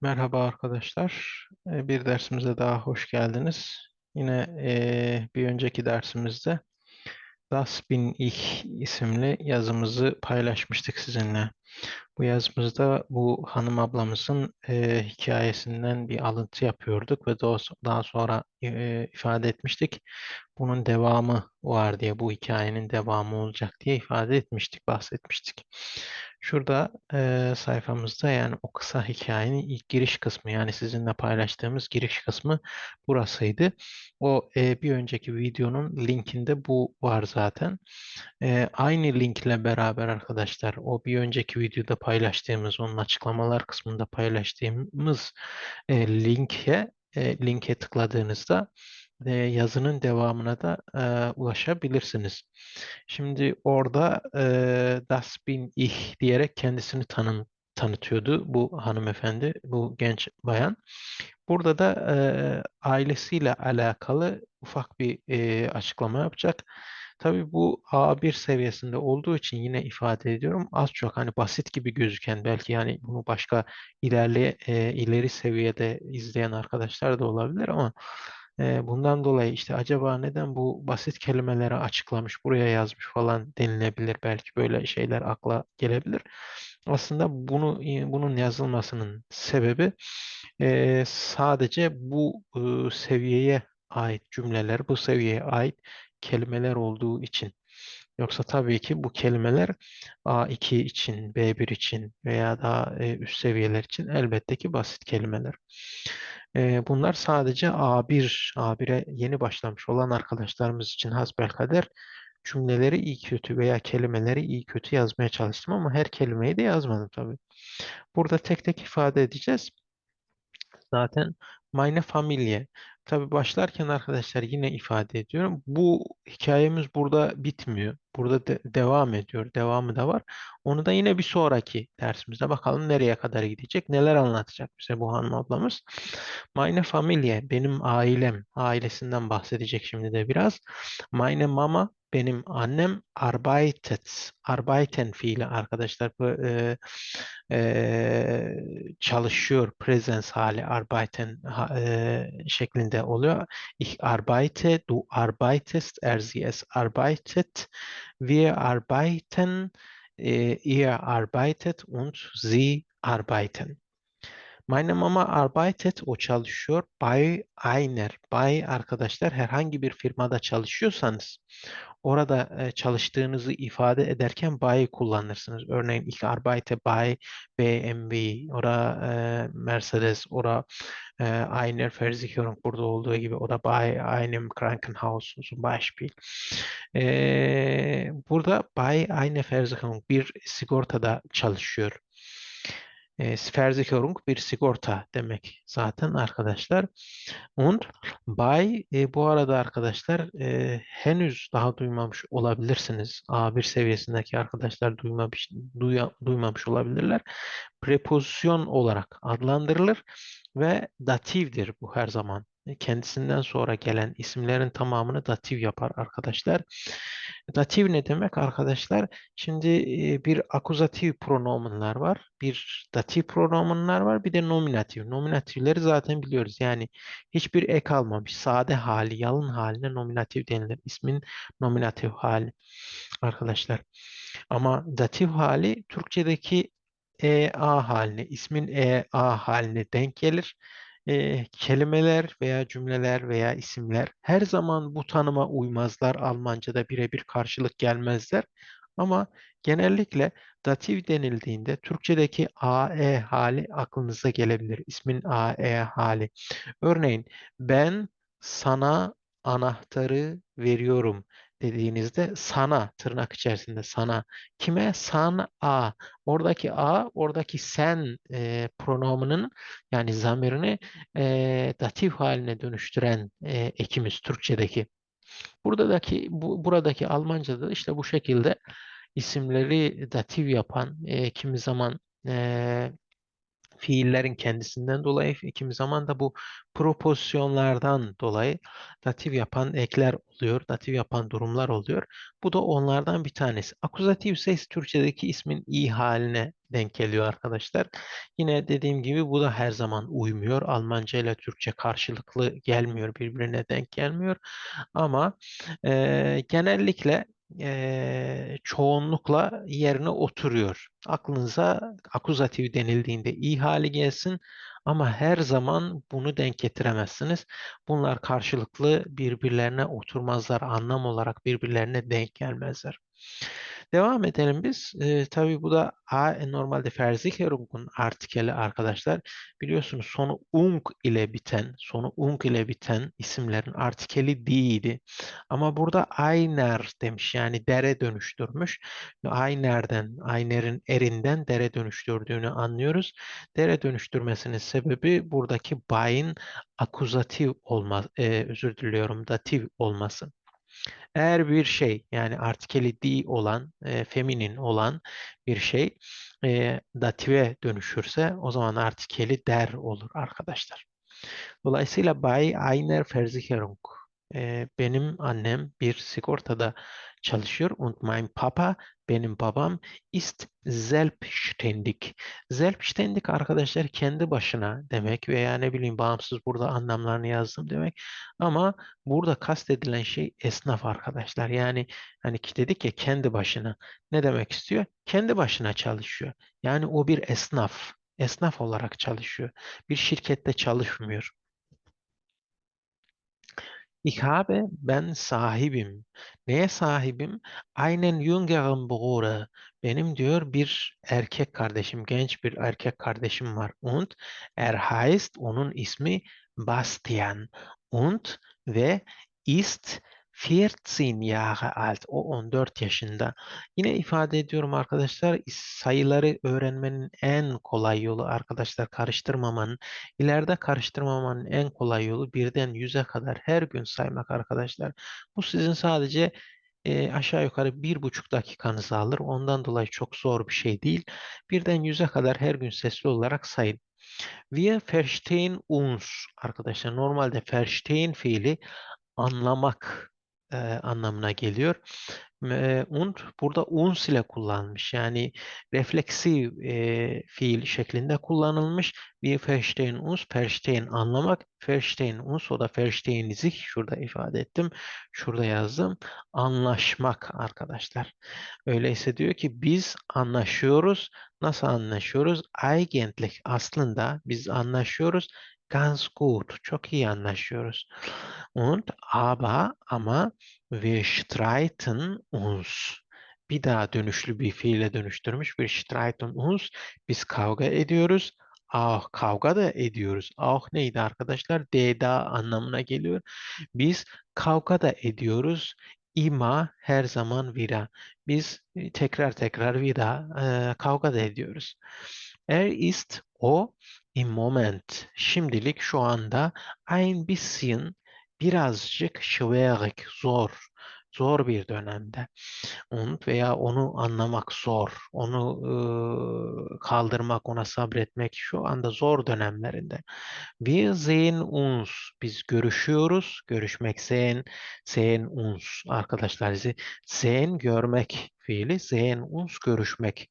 Merhaba arkadaşlar. Ee, Bir dersimize daha hoş geldiniz. Yine eee, bir önceki dersimizde Das bin ich isimli yazımızı paylaşmıştık sizinle. Bu yazımızda bu hanım ablamızın eee, hikayesinden bir alıntı yapıyorduk ve daha sonra ifade etmiştik. Bunun devamı var diye, bu hikayenin devamı olacak diye ifade etmiştik, bahsetmiştik. Şurada eee, sayfamızda yani o kısa hikayenin ilk giriş kısmı yani sizinle paylaştığımız giriş kısmı burasıydı. O eee, bir önceki videonun linkinde bu var zaten. Eee, aynı linkle beraber arkadaşlar o bir önceki videoda paylaştığımız onun açıklamalar kısmında paylaştığımız eee, linke e, linke tıkladığınızda e, yazının devamına da e, ulaşabilirsiniz. Şimdi orada e, Das bin ich diyerek kendisini tanım, tanıtıyordu bu hanımefendi, bu genç bayan. Burada da e, ailesiyle alakalı ufak bir e, açıklama yapacak. Tabii bu A1 seviyesinde olduğu için yine ifade ediyorum az çok hani basit gibi gözüken belki yani bunu başka ilerle e, ileri seviyede izleyen arkadaşlar da olabilir ama bundan dolayı işte acaba neden bu basit kelimeleri açıklamış buraya yazmış falan denilebilir belki böyle şeyler akla gelebilir. Aslında bunu bunun yazılmasının sebebi sadece bu seviyeye ait cümleler, bu seviyeye ait kelimeler olduğu için. Yoksa tabii ki bu kelimeler A2 için, B1 için veya daha üst seviyeler için elbette ki basit kelimeler. E, bunlar sadece A1, A1'e yeni başlamış olan arkadaşlarımız için hasbelkader cümleleri iyi kötü veya kelimeleri iyi kötü yazmaya çalıştım ama her kelimeyi de yazmadım tabii. Burada tek tek ifade edeceğiz. Zaten meine Familie. Tabii başlarken arkadaşlar yine ifade ediyorum. Bu hikayemiz burada bitmiyor. Burada de- devam ediyor. Devamı da var. Onu da yine bir sonraki dersimizde bakalım nereye kadar gidecek. Neler anlatacak bize bu hanım ablamız. Meine Familie. Benim ailem. Ailesinden bahsedecek şimdi de biraz. Meine Mama. Benim annem arbeitet. Arbeiten fiili arkadaşlar. Bu, e, e, çalışıyor presens hali arbeiten e, şeklinde oluyor. Ich arbeite, du arbeitest, er sie es arbeitet, wir arbeiten, e, ihr arbeitet und sie arbeiten. Meine Mama arbeitet, o çalışıyor. Bei einer. Bei arkadaşlar herhangi bir firmada çalışıyorsanız orada çalıştığınızı ifade ederken by kullanırsınız. Örneğin ich arbeite bei BMW, ora Mercedes, ora e, einer Versicherung burada olduğu gibi o da bei einem Krankenhaus zum Beispiel. Burada bei einer Versicherung bir sigortada çalışıyor. E, Versicherung bir sigorta demek zaten arkadaşlar. Und Bay e, bu arada arkadaşlar e, henüz daha duymamış olabilirsiniz. A1 seviyesindeki arkadaşlar duymamış, duya- duymamış olabilirler. Prepozisyon olarak adlandırılır ve datifdir bu her zaman. E, Kendisinden sonra gelen isimlerin tamamını datif yapar arkadaşlar. Datif ne demek arkadaşlar? Şimdi e, bir akuzatif pronomenlar var, bir datif pronomenlar var, bir de nominatif. Nominatifleri zaten biliyoruz. Yani hiçbir ek almamış. Sade hali, yalın haline nominatif denilir. İsmin nominatif hali arkadaşlar. Ama datif hali Türkçedeki EA haline, ismin EA haline denk gelir. E, kelimeler veya cümleler veya isimler her zaman bu tanıma uymazlar. Almanca'da birebir karşılık gelmezler. Ama genellikle datif denildiğinde Türkçedeki AE hali aklınıza gelebilir. İsmin AE hali. Örneğin ben sana anahtarı veriyorum dediğinizde sana tırnak içerisinde sana. Kime? San a. Oradaki a oradaki sen e, pronomunun yani zamirini e, datif haline dönüştüren e, ekimiz Türkçedeki. Buradaki bu, buradaki Almanca'da da işte bu şekilde isimleri datif yapan e, kimi zaman e, fiillerin kendisinden dolayı, kimi zaman da bu propozisyonlardan dolayı datif yapan ekler oluyor, datif yapan durumlar oluyor. Bu da onlardan bir tanesi. Akuzatif ise Türkçedeki ismin i haline denk geliyor arkadaşlar. Yine dediğim gibi bu da her zaman uymuyor. Almanca ile Türkçe karşılıklı gelmiyor, birbirine denk gelmiyor. Ama e, genellikle e, çoğunlukla yerine oturuyor. Aklınıza akuzatif denildiğinde i hali gelsin ama her zaman bunu denk getiremezsiniz. Bunlar karşılıklı birbirlerine oturmazlar, anlam olarak birbirlerine denk gelmezler. Devam edelim biz. Ee, tabii bu da A normalde Versicherung'un artikeli arkadaşlar. Biliyorsunuz sonu ung ile biten, sonu ung ile biten isimlerin artikeli değildi. Ama burada Ayner demiş yani dere dönüştürmüş. Ayner'den, Ayner'in erinden dere dönüştürdüğünü anlıyoruz. Dere dönüştürmesinin sebebi buradaki bayın akuzatif olmaz, e, özür diliyorum datif olması. Eğer bir şey yani artikeli di olan, e, feminin olan bir şey e, dative dönüşürse o zaman artikeli der olur arkadaşlar. Dolayısıyla Bay Einer Versicherung e, benim annem bir sigortada çalışıyor und mein Papa benim babam ist selbstständig. Selbstständig arkadaşlar kendi başına demek veya ne bileyim bağımsız burada anlamlarını yazdım demek. Ama burada kastedilen şey esnaf arkadaşlar. Yani hani ki dedik ya kendi başına. Ne demek istiyor? Kendi başına çalışıyor. Yani o bir esnaf. Esnaf olarak çalışıyor. Bir şirkette çalışmıyor. Ich habe, ben sahibim. Neye sahibim? Einen jüngeren Bruder. Benim diyor bir erkek kardeşim, genç bir erkek kardeşim var. Und er heißt, onun ismi Bastian. Und ve ist 14 Jahre alt. O 14 yaşında. Yine ifade ediyorum arkadaşlar sayıları öğrenmenin en kolay yolu arkadaşlar karıştırmamanın. ileride karıştırmamanın en kolay yolu birden yüze kadar her gün saymak arkadaşlar. Bu sizin sadece e, aşağı yukarı bir buçuk dakikanızı alır. Ondan dolayı çok zor bir şey değil. Birden yüze kadar her gün sesli olarak sayın. Wir verstehen uns arkadaşlar. Normalde verstehen fiili anlamak e, anlamına geliyor. E, und burada uns ile kullanmış. Yani refleksif e, fiil şeklinde kullanılmış. Wir verstehen uns, verstehen anlamak, verstehen uns o da verstehen sich şurada ifade ettim. Şurada yazdım. Anlaşmak arkadaşlar. Öyleyse diyor ki biz anlaşıyoruz. Nasıl anlaşıyoruz? Eigentlich aslında biz anlaşıyoruz. Ganz gut. Çok iyi anlaşıyoruz. Und aber ama wir streiten uns. Bir daha dönüşlü bir fiile dönüştürmüş. Wir streiten uns. Biz kavga ediyoruz. Auch kavga da ediyoruz. Auch neydi arkadaşlar? Deda anlamına geliyor. Biz kavga da ediyoruz. İma her zaman vira. Biz tekrar tekrar vida e, kavga da ediyoruz. Er ist o im Moment. Şimdilik şu anda ein bisschen birazcık schwierig, zor, zor bir dönemde. Und veya onu anlamak zor, onu e, kaldırmak, ona sabretmek şu anda zor dönemlerinde. Wir sehen uns, biz görüşüyoruz, görüşmek sehen, sehen uns arkadaşlar. Sehen görmek fiili, sehen uns görüşmek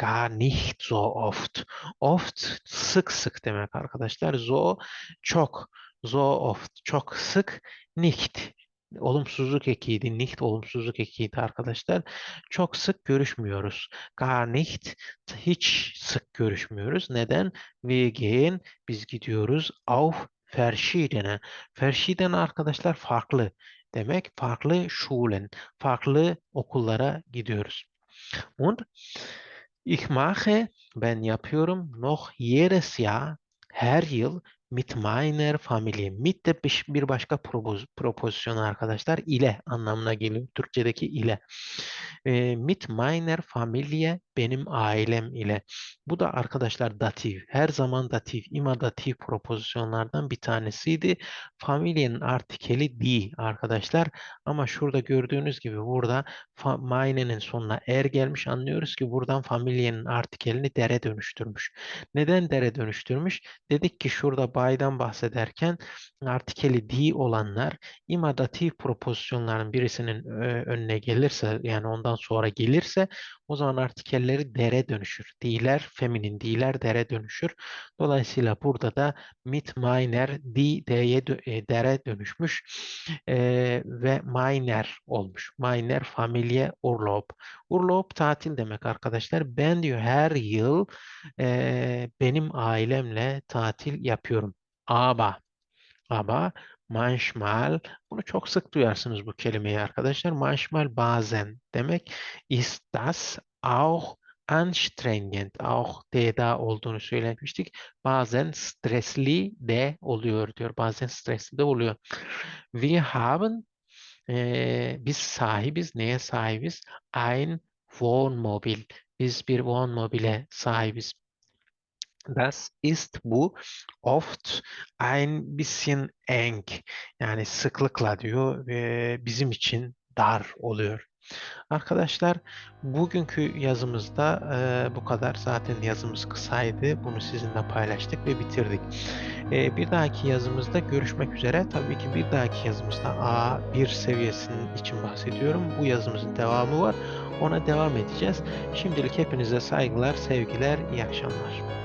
gar nicht so oft. Oft sık sık demek arkadaşlar. So çok so oft çok sık nicht olumsuzluk ekiydi. Nicht olumsuzluk ekiydi arkadaşlar. Çok sık görüşmüyoruz. Gar nicht hiç sık görüşmüyoruz. Neden? Wir gehen biz gidiyoruz auf verschiedene. Verschiedene arkadaşlar farklı demek. Farklı Schulen, farklı okullara gidiyoruz. Und ich mache ben yapıyorum. Noch jedes Jahr her yıl Mit meiner Familie. Mit de bir başka propoz propozisyonu arkadaşlar. ile anlamına geliyor. Türkçedeki ile. E, mit meiner Familie benim ailem ile. Bu da arkadaşlar datif. Her zaman datif. ima datif propozisyonlardan bir tanesiydi. Familie'nin artikeli die arkadaşlar. Ama şurada gördüğünüz gibi burada meine'nin sonuna er gelmiş. Anlıyoruz ki buradan Familie'nin artikelini dere dönüştürmüş. Neden dere dönüştürmüş? Dedik ki şurada by'dan bahsederken artikeli die olanlar imadatif propozisyonların birisinin önüne gelirse yani ondan sonra gelirse o zaman artikelleri dere dönüşür. Di'ler feminin, di'ler dere dönüşür. Dolayısıyla burada da mit minor di d'ye e, dere dönüşmüş e, ve minor olmuş. Minor familie urlaub. Urlaub tatil demek arkadaşlar. Ben diyor her yıl e, benim ailemle tatil yapıyorum. Aba. Aba manchmal bunu çok sık duyarsınız bu kelimeyi arkadaşlar. Manchmal bazen demek ist das auch anstrengend auch D'da olduğunu söylemiştik. Bazen stresli de oluyor diyor. Bazen stresli de oluyor. Wir haben e, biz sahibiz. Neye sahibiz? Ein Wohnmobil. Biz bir Wohnmobile sahibiz. Das ist bu oft ein bisschen eng. Yani sıklıkla diyor ve bizim için dar oluyor. Arkadaşlar bugünkü yazımızda e, bu kadar. Zaten yazımız kısaydı. Bunu sizinle paylaştık ve bitirdik. E, bir dahaki yazımızda görüşmek üzere. Tabii ki bir dahaki yazımızda A1 seviyesinin için bahsediyorum. Bu yazımızın devamı var. Ona devam edeceğiz. Şimdilik hepinize saygılar, sevgiler, iyi akşamlar.